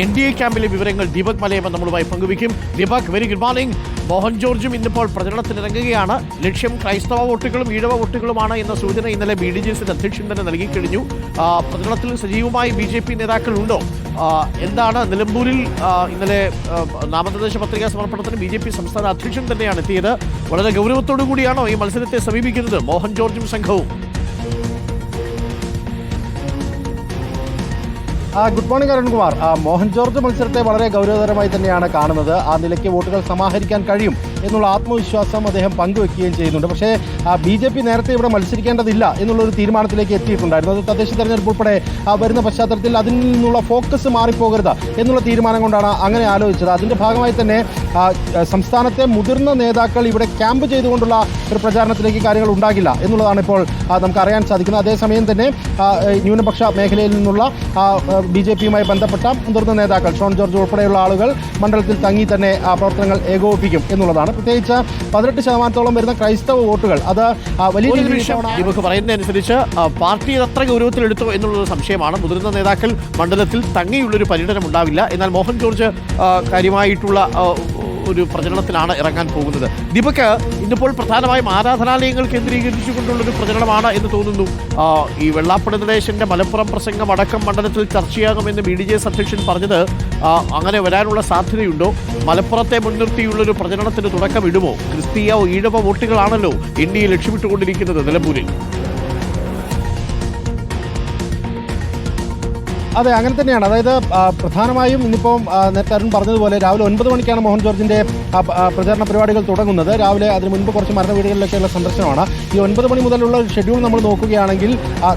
N D A ക്യാമ്പിലെ വിവരങ്ങൾ ദീപക് മലയമ്മ നമ്മളുമായി പങ്കുവയ്ക്കും. Deepak very good morning Mohan ജോർജും ഇന്നിപ്പോൾ പ്രചരണത്തിനിറങ്ങുകയാണ്. ലക്ഷ്യം ക്രൈസ്തവ വോട്ടുകളും ഈഴവ വോട്ടുകളുമാണ് എന്ന സൂചന ഇന്നലെ ബി ഡി ജെ എസിന്റെ അധ്യക്ഷൻ തന്നെ നൽകിക്കഴിഞ്ഞു പ്രചരണത്തിൽ സജീവമായി ബി ജെ പി നേതാക്കളുണ്ടോ? ഉണ്ടോ എന്താണ് നിലമ്പൂരിൽ ഇന്നലെ നാമനിർദ്ദേശ പത്രികാ സമർപ്പണത്തിന് ബി ജെ പി സംസ്ഥാന അധ്യക്ഷൻ തന്നെയാണ് എത്തിയത്. വളരെ ഗൗരവത്തോടു കൂടിയാണോ ഈ മത്സരത്തെ സമീപിക്കുന്നത്? മോഹൻ ജോർജും സംഘവും. Good morning Arunkumar Mohan George മത്സരത്തെ വളരെ ഗൗരവതരമായി തന്നെയാണ് കാണുന്നത്. ആ നിലയ്ക്ക് വോട്ടുകൾ സമാഹരിക്കാൻ കഴിയും എന്നുള്ള ആത്മവിശ്വാസം അദ്ദേഹം പങ്കുവെക്കുകയും ചെയ്യുന്നുണ്ട്. പക്ഷേ ബി ജെ പി നേരത്തെ ഇവിടെ മത്സരിക്കേണ്ടതില്ല എന്നുള്ളൊരു തീരുമാനത്തിലേക്ക് എത്തിയിട്ടുണ്ടായിരുന്നു. അത് തദ്ദേശ തെരഞ്ഞെടുപ്പ് ഉൾപ്പെടെ വരുന്ന പശ്ചാത്തലത്തിൽ അതിൽ നിന്നുള്ള ഫോക്കസ് മാറിപ്പോകരുത് എന്നുള്ള തീരുമാനം കൊണ്ടാണ് അങ്ങനെ ആലോചിച്ചത്. അതിന്റെ ഭാഗമായി തന്നെ സംസ്ഥാനത്തെ മുതിർന്ന നേതാക്കൾ ഇവിടെ ക്യാമ്പ് ചെയ്തുകൊണ്ടുള്ള ഒരു പ്രചാരണത്തിലേക്ക് കാര്യങ്ങൾ ഉണ്ടാകില്ല എന്നുള്ളതാണ് ഇപ്പോൾ നമുക്ക് അറിയാൻ സാധിക്കുന്നത്. അതേസമയം തന്നെ ന്യൂനപക്ഷ മേഖലയിൽ നിന്നുള്ള ബി ജെ പിയുമായി ബന്ധപ്പെട്ട മുതിർന്ന നേതാക്കൾ ഷോൺ ജോർജ് ഉൾപ്പെടെയുള്ള ആളുകൾ മണ്ഡലത്തിൽ തങ്ങി തന്നെ ആ പ്രവർത്തനങ്ങൾ ഏകോപിപ്പിക്കും എന്നുള്ളതാണ്. പ്രത്യേകിച്ച് പതിനെട്ട് ശതമാനത്തോളം വരുന്ന ക്രൈസ്തവ വോട്ടുകൾ അത് വലിയ നമുക്ക് പറയുന്നതനുസരിച്ച് പാർട്ടി അത്ര ഗൗരവത്തിലെടുത്തോ എന്നുള്ളത് സംശയമാണ്. മുതിർന്ന നേതാക്കൾ മണ്ഡലത്തിൽ തങ്ങിയുള്ളൊരു പര്യടനം ഉണ്ടാവില്ല. എന്നാൽ മോഹൻ ജോർജ് കാര്യമായിട്ടുള്ള ഒരു പ്രചരണത്തിലാണ് ഇറങ്ങാൻ പോകുന്നത്. ദീപക് ഇന്നിപ്പോൾ പ്രധാനമായും ആരാധനാലയങ്ങൾ കേന്ദ്രീകരിച്ചുകൊണ്ടുള്ളൊരു പ്രചരണമാണ് എന്ന് തോന്നുന്നു. ഈ വെള്ളാപ്പള്ളി നടേശന്റെ മലപ്പുറം പ്രസംഗം അടക്കം മണ്ഡലത്തിൽ ചർച്ചയാകുമെന്ന് ബി ഡി ജെ എസ് അധ്യക്ഷൻ പറഞ്ഞത് അങ്ങനെ വരാനുള്ള സാധ്യതയുണ്ടോ? മലപ്പുറത്തെ മുൻനിർത്തിയുള്ളൊരു പ്രചരണത്തിന് തുടക്കമിടുമോ? ക്രിസ്തീയ ഈഴവ വോട്ടുകളാണല്ലോ എൻ ഡി എ ലക്ഷ്യമിട്ടുകൊണ്ടിരിക്കുന്നത് നിലമ്പൂരിൽ. അതെ അങ്ങനെ തന്നെയാണ്. അതായത് പ്രധാനമായും ഇന്നിപ്പോൾ നേരത്തെ അരുൺ പറഞ്ഞതുപോലെ രാവിലെ ഒൻപത് മണിക്കാണ് മോഹൻ ജോർജിന്റെ പ്രചാരണ പരിപാടികൾ തുടങ്ങുന്നത്. രാവിലെ അതിന് മുൻപ് കുറച്ച് മരണ വീടുകളിലൊക്കെയുള്ള സന്ദർശനമാണ്. ഈ ഒൻപത് മണി മുതലുള്ള ഷെഡ്യൂൾ നമ്മൾ നോക്കുകയാണെങ്കിൽ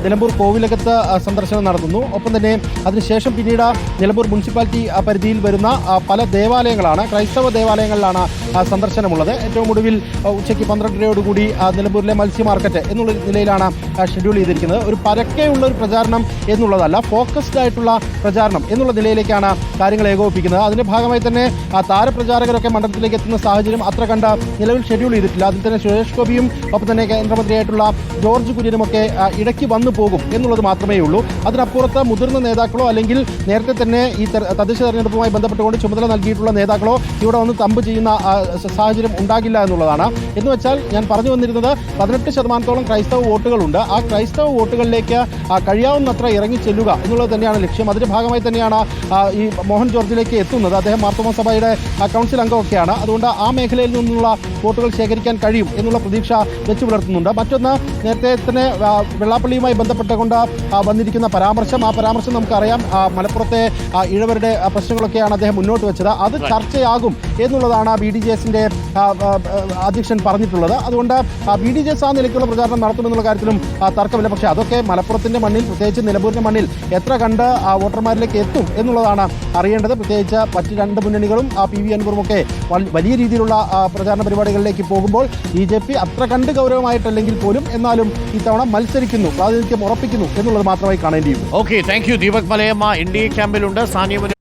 നിലമ്പൂർ കോവിലകത്ത് സന്ദർശനം നടത്തുന്നു ഒപ്പം തന്നെ അതിനുശേഷം പിന്നീട് നിലമ്പൂർ മുനിസിപ്പാലിറ്റി പരിധിയിൽ വരുന്ന പല ദേവാലയങ്ങളാണ് ക്രൈസ്തവ ദേവാലയങ്ങളിലാണ് സന്ദർശനമുള്ളത്. ഏറ്റവും ഒടുവിൽ ഉച്ചയ്ക്ക് പന്ത്രണ്ടരയോടുകൂടി നിലമ്പൂരിലെ മത്സ്യ മാർക്കറ്റ് എന്നുള്ള നിലയിലാണ് ഷെഡ്യൂൾ ചെയ്തിരിക്കുന്നത്. ഒരു പരക്കെയുള്ള ഒരു പ്രചാരണം എന്നുള്ളതല്ല ഫോക്കസ്ഡ് ആയിട്ടുള്ള പ്രചാരണം എന്നുള്ള നിലയിലേക്കാണ് കാര്യങ്ങൾ ഏകോപിപ്പിക്കുന്നത്. അതിന്റെ ഭാഗമായി തന്നെ താരപ്രചാരകരൊക്കെ മണ്ഡലത്തിലേക്ക് എത്തുന്ന സാഹചര്യം അത്ര കണ്ട നിലവിൽ ഷെഡ്യൂൾ ചെയ്തിട്ടില്ല. അതിൽ തന്നെ സുരേഷ് ഗോപിയും ഒപ്പം തന്നെ കേന്ദ്രമന്ത്രിയായിട്ടുള്ള ജോർജ് കുര്യനുമൊക്കെ ഇടയ്ക്ക് വന്നു പോകും എന്നുള്ളത് മാത്രമേ ഉള്ളൂ. അതിനപ്പുറത്ത് മുതിർന്ന നേതാക്കളോ അല്ലെങ്കിൽ നേരത്തെ തന്നെ ഈ തദ്ദേശ തെരഞ്ഞെടുപ്പുമായി ബന്ധപ്പെട്ടുകൊണ്ട് ചുമതല നൽകിയിട്ടുള്ള നേതാക്കളോ ഇവിടെ വന്ന് തമ്പ് ചെയ്യുന്ന സാഹചര്യം ഉണ്ടാകില്ല എന്നുള്ളതാണ്. എന്ന് വെച്ചാൽ ഞാൻ പറഞ്ഞു വന്നിരുന്നത് പതിനെട്ട് ശതമാനത്തോളം ക്രൈസ്തവ വോട്ടുകളുണ്ട്. ആ ക്രൈസ്തവ വോട്ടുകളിലേക്ക് കഴിയാവുന്നത്ര ഇറങ്ങി ചെല്ലുക എന്നുള്ളത് തന്നെയാണ് ലക്ഷ്യം. അതിന്റെ ഭാഗമായി തന്നെയാണ് ഈ മോഹൻ ജോർജിലേക്ക് എത്തുന്നത്. അദ്ദേഹം മാർത്തോമ സഭയുടെ ആ, കൗൺസിൽ അംഗമൊക്കെയാണ്. അതുകൊണ്ട് ആ മേഖലയിൽ നിന്നുള്ള വോട്ടുകൾ ശേഖരിക്കാൻ കഴിയും എന്നുള്ള പ്രതീക്ഷ വെച്ചു പുലർത്തുന്നുണ്ട്. മറ്റൊന്ന് നേരത്തെ തന്നെ വെള്ളാപ്പള്ളിയുമായി ബന്ധപ്പെട്ടുകൊണ്ട് വന്നിരിക്കുന്ന പരാമർശം. ആ പരാമർശം നമുക്കറിയാം. മലപ്പുറത്തെ ഇഴവരുടെ പ്രശ്നങ്ങളൊക്കെയാണ് അദ്ദേഹം മുന്നോട്ട് വെച്ചത്. അത് ചർച്ചയാകും എന്നുള്ളതാണ് ബി ഡി ജെ എസിന്റെ അധ്യക്ഷൻ പറഞ്ഞിട്ടുള്ളത്. അതുകൊണ്ട് ബി ഡി ജെ എസ് ആ നിലയ്ക്കുള്ള പ്രചാരണം നടത്തുമെന്നുള്ള കാര്യത്തിലും തർക്കമില്ല. പക്ഷേ അതൊക്കെ മലപ്പുറത്തിന്റെ മണ്ണിൽ പ്രത്യേകിച്ച് നിലമ്പൂരിന്റെ മണ്ണിൽ എത്ര കണ്ട് ആ വോട്ടർമാരിലേക്ക് എത്തും എന്നുള്ളതാണ് അറിയേണ്ടത്. പ്രത്യേകിച്ച് മറ്റ് രണ്ട് മുന്നണികളും ആ പി വി അൻപറും ഒക്കെ വലിയ രീതിയിലുള്ള പ്രചാരണ പരിപാടികളിലേക്ക് പോകുമ്പോൾ ബി ജെ പി അത്ര കണ്ട് ഗൗരവമായിട്ടല്ലെങ്കിൽ പോലും എന്നാലും ഇത്തവണ മത്സരിക്കുന്നു പ്രാതിനിധ്യം ഉറപ്പിക്കുന്നു എന്നുള്ളത് മാത്രമായി കാണേണ്ടിയുള്ളൂ okay thank you Deepak Malayamma N D A ക്യാമ്പിലുണ്ട്. Sania